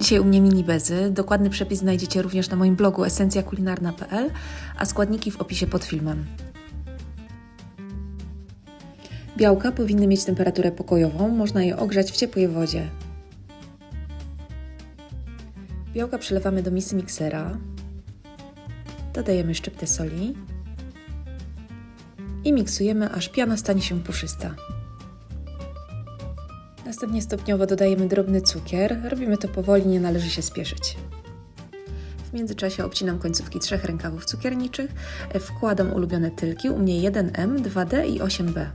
Dzisiaj u mnie mini bezy. Dokładny przepis znajdziecie również na moim blogu esencjakulinarna.pl, a składniki w opisie pod filmem. Białka powinny mieć temperaturę pokojową, można je ogrzać w ciepłej wodzie. Białka przelewamy do misy miksera. Dodajemy szczyptę soli i miksujemy, aż piana stanie się puszysta. Następnie stopniowo dodajemy drobny cukier. Robimy to powoli, nie należy się spieszyć. W międzyczasie obcinam końcówki trzech rękawów cukierniczych. Wkładam ulubione tylki, u mnie 1M, 2D i 8B.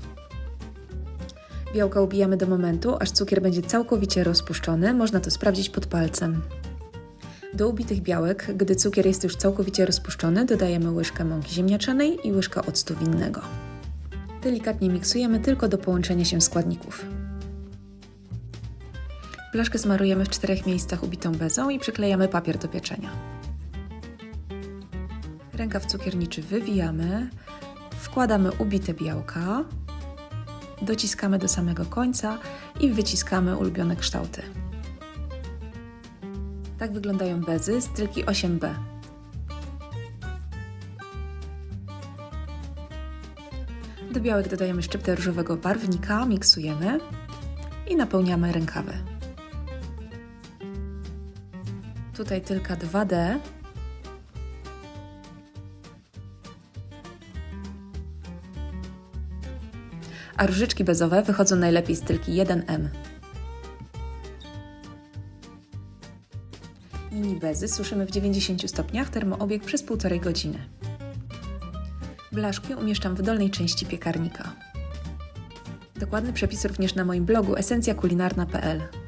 Białka ubijamy do momentu, aż cukier będzie całkowicie rozpuszczony. Można to sprawdzić pod palcem. Do ubitych białek, gdy cukier jest już całkowicie rozpuszczony, dodajemy łyżkę mąki ziemniaczanej i łyżkę octu winnego. Delikatnie miksujemy tylko do połączenia się składników. Blaszkę smarujemy w czterech miejscach ubitą bezą i przyklejamy papier do pieczenia. Rękaw cukierniczy wywijamy, wkładamy ubite białka, dociskamy do samego końca i wyciskamy ulubione kształty. Tak wyglądają bezy z tylki 8B. Do białek dodajemy szczyptę różowego barwnika, miksujemy i napełniamy rękawy. Tutaj tylka 2D. A różyczki bezowe wychodzą najlepiej z tylki 1M. Mini bezy suszymy w 90 stopniach termoobieg przez 1,5 godziny. Blaszki umieszczam w dolnej części piekarnika. Dokładny przepis również na moim blogu esencjakulinarna.pl.